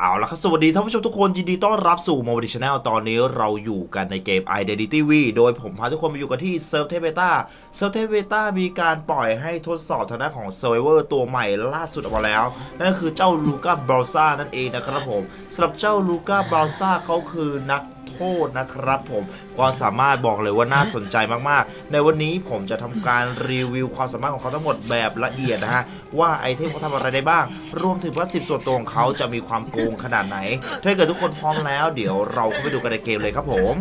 เอาละครับสวัสดีท่านผู้ชมทุกคนยินดีต้อนรับสู่ m o b i l y Channel ตอนนี้เราอยู่กันในเกม Identity V โดยผมพาทุกคนมาอยู่กันที่เซิร์ฟเทเบต้าเซิร์ฟเทเบต้ามีการปล่อยให้ทดสอบทางด้านของ Survivor ตัวใหม่ล่าสุดออกมาแล้ว นั่นก็คือเจ้าลูก้าบร w ซ่านั่นเองนะครับผมสำหรับเจ้าลูก้าบร w ซ่าเขาคือนัก โทษนะครับผมความสามารถบอกเลยว่าน่าสนใจมากๆ ในวันนี้ผมจะทำการรีวิวความสามารถของเขาทั้งหมดแบบละเอียดนะฮะว่าไอเทมเขาทำอะไรได้บ้าง รวมถึงว่าสิบส่วนตัวของเขาจะมีความโกงขนาดไหน ถ้าเกิดทุกคนพร้อมแล้ว เดี๋ยวเราเข้าไปดูกันในเกมเลยครับผม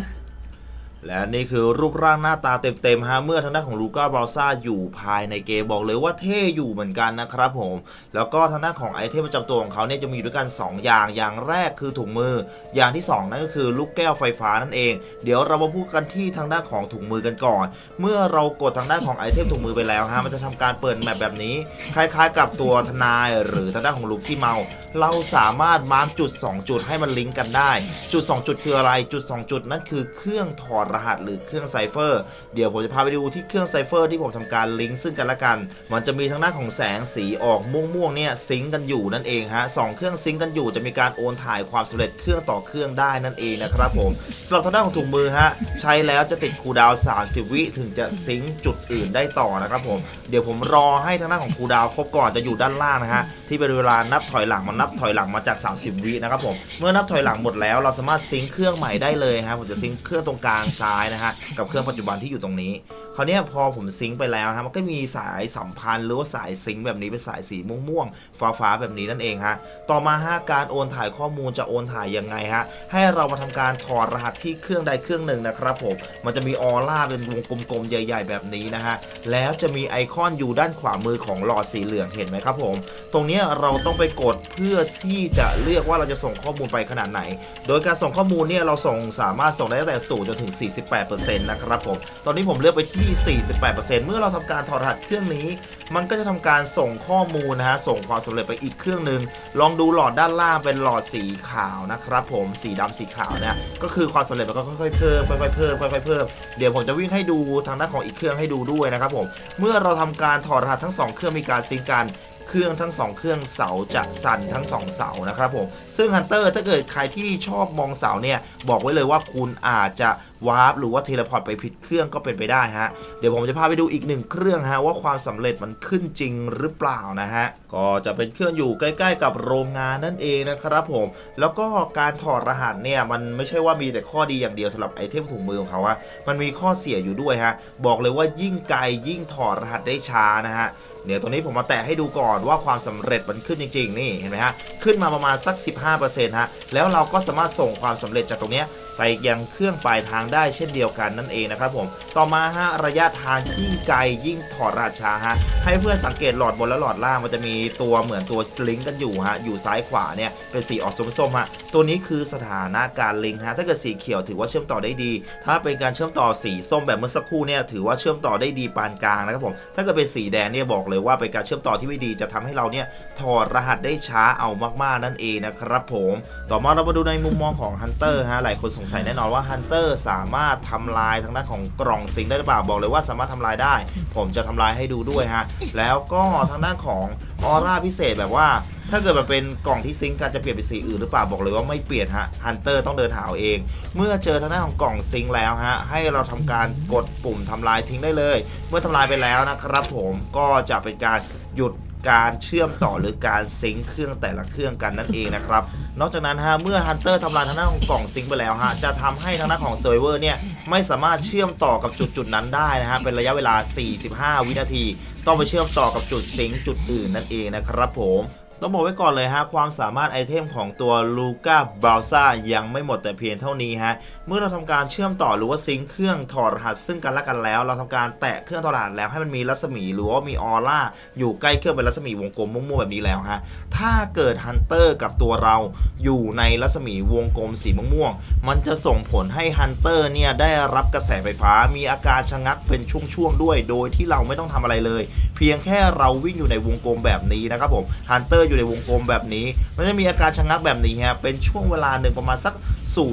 และนี่คือรูปร่างหน้าตาเต็มๆฮะเมื่อทางด้านของลูก้าบร w ซ่าอยู่ภายในเกมบอกเลยว่าเท่อยู่เหมือนกันนะครับผม แล้วก็ทางด้านของไอเทมประจำตัวของเขาเนี่ยจะมีด้วยกัน 2 อย่างอย่างแรกคือถุงมือ อย่างที่ 2 นั่นก็คือลูกแก้วไฟฟ้านั่นเอง เดี๋ยวเรามาพูดกันที่ทางด้านของถุงมือกันก่อน เมื่อเรากดทางด้านของไอเทมถุงมือไปแล้วฮะมันจะทำการเปิดแมปแบบนี้ คล้ายๆ กับตัวทนายหรือทางด้านของลูกที่เมา เราสามารถมาร์กจุด 2 จุดให้มันลิงก์กันได้ จุด 2 จุดคืออะไรจุด 2 จุดนั่นคือเครื่องถอดรหัสหรือเครื่องไซเฟอร์เดี๋ยวผมจะพาไปดูที่เครื่องไซเฟอร์ที่ผมทำการลิงก์ซึ่งกันและกัน มันจะมีทางด้านของแสงสีออกม่วงๆเนี่ยซิงกันอยู่นั่นเองฮะสองเครื่องซิงกันอยู่จะมีการโอนถ่ายความสำเร็จเครื่องต่อเครื่องได้นั่นเองนะครับผมสำหรับทางด้านของถุงมือฮะใช้แล้วจะติดคูดาวน์30 วิถึงจะซิงจุดอื่นได้ต่อนะครับผมเดี๋ยวผมรอให้ทางด้านของคูดาวครบก่อนจะอยู่ด้านล่างนะฮะที่เป็นเวลานับถอยหลังมันนับถอยหลังมาจาก 30 วินะครับผมเมื่อนับถอยหลังหมดแล้วเราสามารถซิงเครื่องใหม่ได้เลยฮะผมจะซิงเครื่องตรงกลางซ้ายนะฮะกับเครื่องปัจจุบันที่อยู่ตรงนี้คราวเนี้ยพอผมซิงค์ไปแล้วฮะมันก็มีสายสัมพันธ์หรือว่าสายซิงค์แบบนี้เป็นสายสีม่วงๆฟ้าๆแบบนี้นั่นเองฮะต่อมาฮะการโอนถ่ายข้อมูลจะโอนถ่ายยังไงฮะให้เรามาทำการถอดรหัสที่เครื่องใดเครื่องหนึ่งนะครับผมมันจะมีออร่าเป็นวงกลมๆใหญ่ ๆ แบบนี้นะฮะแล้วจะมีไอคอนอยู่ด้านขวามือของหลอดสีเหลืองเห็นไหมครับผม ตรงเนี้ยเราต้องไปกดเพื่อที่จะเลือกว่าเราจะส่งข้อมูลไปขนาดไหน โดยการส่งข้อมูลเนี่ยเราส่งสามารถส่งได้ตั้งแต่0จนถึง48%นะครับผม ตอนนี้ผมเลือกไปที่ 48%เมื่อเราทำการถอดรหัสเครื่องนี้ มันก็จะทำการส่งข้อมูลนะฮะ ส่งความสำเร็จไปอีกเครื่องหนึ่ง ลองดูหลอดด้านล่างเป็นหลอดสีขาวนะครับผม สีดำสีขาวเนี่ย ก็คือความสำเร็จมันก็ค่อยๆเพิ่ม ค่อยๆเพิ่ม ค่อยๆเพิ่ม เดี๋ยวผมจะวิ่งให้ดูทางด้านของอีกเครื่องให้ดูด้วยนะครับผม เมื่อเราทำการถอดรหัสทั้งสองเครื่องมีการซิงกันเครื่องทั้งสองเครื่องเสาจะสั่นทั้งสองเสานะครับผม ซึ่งฮันเตอร์ถ้าเกิดใครที่ชอบมองเสาเนี่ย บอกไว้เลยว่าคุณอาจจะ วาร์ปหรือว่าเทเลพอร์ตไปผิดเครื่องก็เป็นไปได้ฮะ เดี๋ยวผมจะพาไปดูอีกหนึ่งเครื่องฮะว่าความสำเร็จมันขึ้นจริงหรือเปล่านะฮะ ก็จะเป็นเครื่องอยู่ใกล้ ๆ กับโรงงานนั่นเองนะครับผม แล้วก็การถอดรหัสเนี่ยมันไม่ใช่ว่ามีแต่ข้อดีอย่างเดียวสำหรับไอเทมถุงมือของเขาอะมันมีข้อเสียอยู่ด้วยฮะบอกเลยว่ายิ่งไกลยิ่งถอดรหัสได้ช้านะฮะเดี๋ยวตรงนี้ผมมาแตะให้ดูก่อนว่าความสำเร็จมันขึ้นจริง ๆ นี่เห็นไหมฮะ ขึ้นมาประมาณสัก 15%ฮะ แล้วเราก็สามารถส่งความสำเร็จจากตรงนี้ ไปยังเครื่องปลายทางได้เช่นเดียวกันนั่นเองนะครับผมต่อมาฮะระยะทางยิ่งไกลยิ่งถอดรหัสช้าฮะให้เพื่อนสังเกตหลอดบนและหลอดล่างมันจะมีตัวเหมือนตัวลิงก์กันอยู่ฮะอยู่ซ้ายขวาเนี่ยเป็นสีออกส้มๆฮะตัวนี้คือสถานะการลิงก์ฮะถ้าเกิดสีเขียวถือว่าเชื่อมต่อได้ดี ถ้าเป็นการเชื่อมต่อสีส้มแบบเมื่อสักครู่เนี่ยถือว่าเชื่อมต่อได้ดีปานกลางนะครับผมถ้าเกิดเป็นสีแดงเนี่ยบอกเลยว่าเป็นการเชื่อมต่อที่ไม่ดีจะทำให้เราเนี่ยถอดรหัสได้ช้าเอามากๆนั่นเองนะครับผม ต่อมาเรามาดูในมุมมองของฮันเตอร์ฮะหลายคนสงสัยแน่นอนว่าฮันเตอร์สามารถทำลายทางด้านของกล่องซิงได้หรือเปล่าบอกเลยว่าสามารถทำลายได้ ผมจะทำลายให้ดูด้วยฮะแล้วก็ทางด้านของออร่าพิเศษแบบว่า ถ้าเกิดมันเป็นกล่องที่ซิงกันจะเปลี่ยนเป็นสีอื่นหรือเปล่าบอกเลยว่าไม่เปลี่ยนฮะฮันเตอร์ต้องเดินหาเอง เมื่อเจอทางด้านของกล่องซิงแล้วฮะให้เราทำการกดปุ่มทำลายทิ้งได้เลย เมื่อทำลายไปแล้วนะครับ ผมก็จะเป็นการหยุด การเชื่อมต่อหรือการซิงค์เครื่องแต่ละเครื่องกันนั่นเองนะครับ นอกจากนั้นฮะเมื่อฮันเตอร์ทำลายทางด้านของกล่องซิงค์ไปแล้วฮะจะทำให้ทางด้านของเซิร์ฟเวอร์เนี่ยไม่สามารถเชื่อมต่อกับจุดจุดนั้นได้นะฮะเป็นระยะเวลา 45 วินาที ต้องไปเชื่อมต่อกับจุดซิงค์จุดอื่นนั่นเองนะครับผม ต้องบอกไว้ก่อนเลยฮะ ความสามารถไอเทมของตัวลูก้าบ w ซ่ายังไม่หมดแต่เพียงเท่านี้ฮะ เมื่อเราทำการเชื่อมต่อหรือว่าซิงค์เครื่องถอดรหัสซึ่งกันและกันแล้ว เราทำการแตะเครื่องถอดรหัสแล้วให้มันมีรัศมี หรือว่ามีออร่าอยู่ใกล้เครื่องเป็นรัศมีวงกลมม่วงๆแบบนี้แล้วฮะ ถ้าเกิดฮันเตอร์กับตัวเราอยู่ในรัศมีวงกลมสีม่วงๆมันจะส่งผลให้ฮันเตอร์เนี่ยได้รับกระแสไฟฟ้ามีอาการชะงักเป็นช่วงๆด้วย โดยที่เราไม่ต้องทำอะไรเลย เพียงแค่เราวิ่งอยู่ในวงกลมแบบนี้นะครับผมฮันเตอร์อยู่ในวงกลมแบบนี้ มันจะมีอาการชะงักแบบนี้ฮะเป็นช่วงเวลาหนึ่งประมาณสัก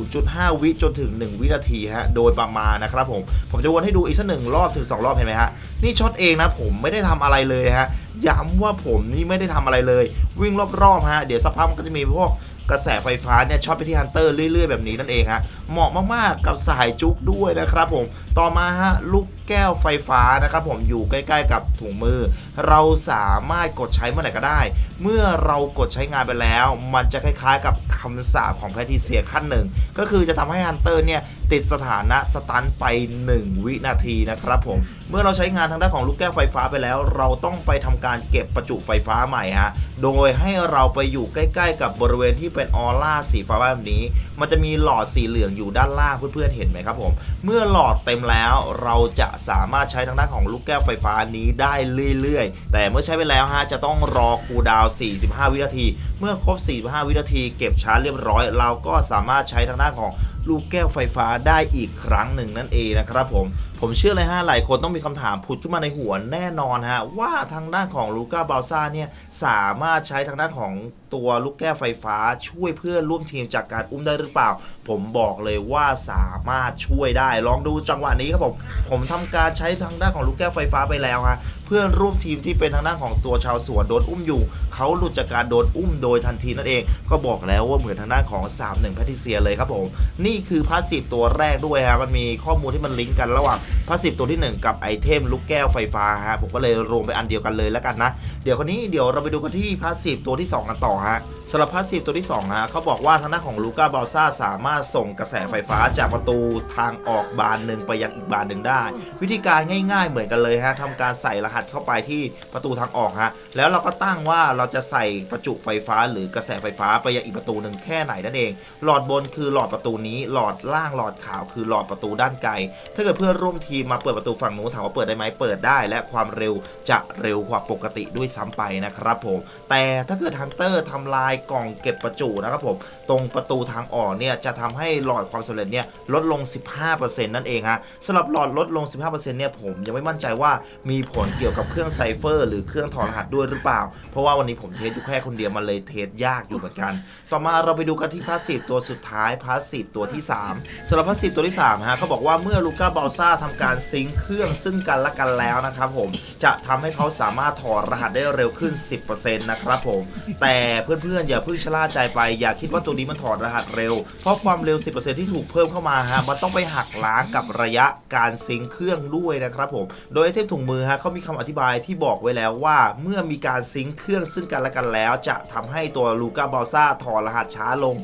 0.5 วิจนถึง 1 วินาทีฮะโดยประมาณนะครับผมผมจะวนให้ดูอีกสักหนึ่งรอบถึง 2 รอบเห็นไหมฮะนี่ช็อตเองนะผมไม่ได้ทำอะไรเลยฮะย้ำว่าผมนี่ไม่ได้ทำอะไรเลย วิ่งรอบๆฮะเดี๋ยวสักพักมันก็จะมีพวกกระแสไฟฟ้าเนี่ยช็อตไปที่ฮันเตอร์เรื่อยๆ แบบนี้นั่นเองฮะเหมาะมากๆกับสายจุกด้วยนะครับผมต่อมาฮะลูก แก้วไฟฟ้านะครับผมอยู่ใกล้ๆกับถุงมือ เราสามารถกดใช้เมื่อไหร่ก็ได้ เมื่อเรากดใช้งานไปแล้ว มันจะคล้ายๆกับคำสาปของแพทริเซียขั้นหนึ่ง ก็คือจะทำให้ฮันเตอร์เนี่ยติดสถานะสตันไป 1 วินาทีนะครับผม เมื่อเราใช้งานทางด้านของลูกแก้วไฟฟ้าไปแล้ว เราต้องไปทำการเก็บประจุไฟฟ้าใหม่ฮะ โดยให้เราไปอยู่ใกล้ๆ กับบริเวณที่เป็นออร่าสีฟ้าแบบนี้ มันจะมีหลอดสีเหลืองอยู่ด้านล่างเพื่อนๆเห็นไหมครับผม เมื่อหลอดเต็มแล้วเราจะสามารถใช้ทางด้านของลูกแก้วไฟฟ้านี้ได้เรื่อยๆ แต่เมื่อใช้ไปแล้วฮะจะต้องรอกูดาว 45 วินาที เมื่อครบ 45 วินาที เก็บชาร์จเรียบร้อย เราก็สามารถใช้ทางด้านของลูกแก้วไฟฟ้าได้อีกครั้งหนึ่งนั่นเองนะครับผม ผมเชื่อเลยฮะหลายคนต้องมีคำถามผุดขึ้นมาในหัวแน่นอนฮะว่าทางด้านของลูก้าบาซ่าเนี่ยสามารถใช้ทางด้านของตัวลูกแก้วไฟฟ้าช่วยเพื่อนร่วมทีมจากการอุ้มได้หรือเปล่า ผมบอกเลยว่าสามารถช่วยได้ ลองดูจังหวะนี้ครับผมผมทำการใช้ทางด้านของลูกแก้วไฟฟ้าไปแล้วฮะ พื่อนร่วมทีมที่เป็นทางด้านของตัวชาวสวนโดนอุ้มอยู่ เขาหลุดจากการโดนอุ้มโดยทันทีนั่นเอง ก็บอกแล้วว่าเหมือนทางด้านของ3 1แพทิเซียเลยครับผม นี่คือพาสซีฟตัวแรกด้วยฮะมันมีข้อมูลที่มันลิงก์กันระหว่างพาสซีฟตัวที่ 1 กับไอเทมลูกแก้วไฟฟ้าฮะผมก็เลยรวมไปอันเดียวกันเลยแล้วกันนะ เดี๋ยวคนนี้เดี๋ยวเราไปดูกันที่พาสซีฟตัวที่ 2 กันต่อฮะสำหรับพาสซีฟตัวที่2ฮะเขาบอกว่าทางด้านของลูก้าบาลซ่าสามารถส่งกระแสไฟฟ้าจากประตูทางออกบานหนึ่งไปยังอีกบานหนึ่งได้ วิธีการง่าย ๆ เหมือนกันเลยฮะทำการใส่รหัสเข้าไปที่ประตูทางออกฮะแล้วเราก็ตั้งว่าเราจะใส่ประจุไฟฟ้าหรือกระแสไฟฟ้าไปยังอีกประตูหนึ่งแค่ไหนนั่นเอง หลอดบนคือหลอดประตูนี้หลอดล่างหลอดขาวคือหลอดประตูด้านไกล ถ้าเกิดเพื่อนร่วมทีมมาเปิดประตูฝั่งนู้นถามว่าเปิดได้ไหมเปิดได้ และความเร็วจะเร็วกว่าปกติด้วยซ้ำไปนะครับผม แต่ถ้าเกิดฮันเตอร์ทำลายกล่องเก็บประจุนะครับผมตรงประตูทางออกเนี่ยจะทำให้หลอดความสำเร็จเนี่ยลดลง 15%นั่นเองฮะสำหรับหลอดลดลง 15%เนี่ยผมยังไม่มั่นใจว่ามีผลเกี่ยวกับเครื่องไซเฟอร์หรือเครื่องถอดรหัสด้วยหรือเปล่า เพราะว่าวันนี้ผมเทสอยู่แค่คนเดียวมันเลยเทสยากอยู่เหมือนกัน ต่อมาเราไปดูกันที่พาสซีฟตัวสุดท้ายพาสซีฟตัวที่ 3สำหรับพาสซีฟตัวที่3ฮะเขาบอกว่าเมื่อลูก้าบาลซ่าทำการซิงค์เครื่องซึ่งกันและกันแล้วนะครับผมจะทำให้เขาสามารถถอดรหัสได้เร็วขึ้น 10%นะครับผม แต่เพื่อนๆอย่าเพิ่งชะล่าใจไป อย่าคิดว่าตัวนี้มันถอดรหัสเร็ว เพราะความเร็ว 10%ที่ถูกเพิ่มเข้ามาฮะมันต้องไปหักล้างกับระยะการซิงค์เครื่องด้วยนะครับผม โดยไอเทมถุงมือฮะเขามีคำอธิบายที่บอกไว้แล้วว่า เมื่อมีการซิงค์เครื่องซึ่งกันและกันแล้ว จะทำให้ตัวลูก้าบอลซ่าถอดรหัสช้าลง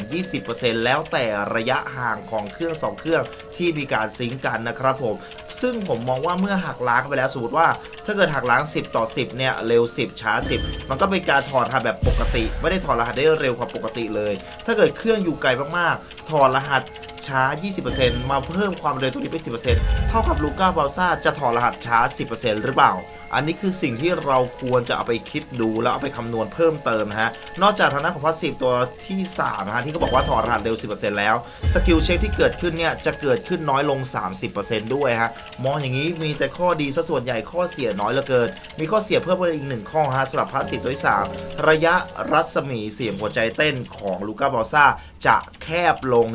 10-20%แล้วแต่ระยะห่างของเครื่อง 2 เครื่องที่มีการซิงค์กันนะครับผม ซึ่งผมมองว่าเมื่อหักล้างไปแล้วสมมติว่า ถ้าเกิดหักล้าง 10 ต่อ 10 เนี่ย เร็ว 10 ช้า 10 มันก็เป็นการถอดรหัสแบบปกติ ไม่ได้ถอดรหัสได้เร็วกว่าปกติเลย ถ้าเกิดเครื่องอยู่ไกลมากๆ ถอดรหัสช้า 20%มาเพิ่มความเร็วตัวนี้ไป 10%เท่ากับลูก้าบาลซ่าจะถอดรหัสช้า 10%หรือเปล่า อันนี้คือสิ่งที่เราควรจะเอาไปคิดดูแล้วเอาไปคำนวณเพิ่มเติมนะฮะ นอกจากทางด้านของพาสซีฟตัวที่3นะฮะที่เขาบอกว่าถอดรหัสเร็ว 10%แล้ว สกิลเช็คที่เกิดขึ้นเนี่ยจะเกิดขึ้นน้อยลง 30%ด้วยฮะ มองอย่างนี้มีแต่ข้อดีซะส่วนใหญ่ข้อเสียน้อยเหลือเกิน มีข้อเสียเพิ่มไปอีกหนึ่งข้อฮะสำหรับพาสซีฟตัวที่3ระยะรัศมีเสียงหัวใจเต้นของลูก้าบอลซ่าจะแคบลง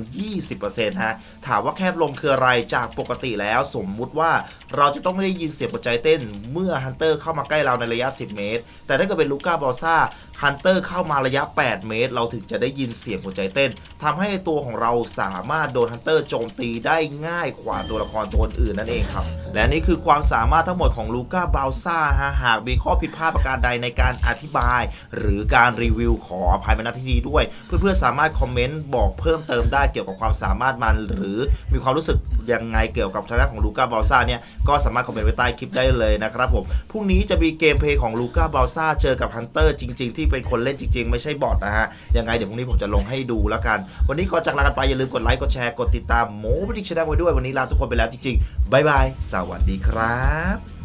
20%ฮะ ถามว่าแคบลงคืออะไรจากปกติแล้วสมมุติว่าเราจะต้องไม่ได้ยินเสียงหัวใจเต้นเมื่อฮันเตอร์เข้ามาใกล้เราในระยะ 10 เมตร แต่ถ้าเกิดเป็นลูก้าบอลซ่าฮันเตอร์เข้ามาระยะ 8 เมตร เราถึงจะได้ยินเสียงหัวใจเต้นทำให้ตัวของเราสามารถโดนฮันเตอร์โจมตีได้ง่ายกว่าตัวละครตัวอื่นนั่นเองครับ และนี่คือความสามารถทั้งหมดของลูก้าบาลซ่าฮะหากมีข้อผิดพลาดประการใดในการอธิบาย หรือการรีวิวขออภัยมาณที่นี้ด้วย เพื่อนๆสามารถคอมเมนต์บอกเพิ่มเติมได้เกี่ยวกับความสามารถมัน หรือมีความรู้สึก ยังไงเกี่ยวกับทางด้านของลูก้าบาลซ่าเนี่ยก็สามารถคอมเมนต์ไว้ใต้คลิปได้เลยนะครับผมพรุ่งนี้จะมีเกมเพลย์ของลูก้าบาลซ่าเจอกับฮันเตอร์จริง ๆ ที่เป็นคนเล่นจริง ๆ ไม่ใช่บอทนะฮะยังไงเดี๋ยวพรุ่งนี้ผมจะลงให้ดูแล้วกัน วันนี้ก่อนจากลากันไปอย่าลืมกดไลค์กดแชร์กดติดตามโมบิดิชแนลไว้ด้วยวันนี้ลาทุกคนไปแล้วจริงๆบายบายสวัสดีครับ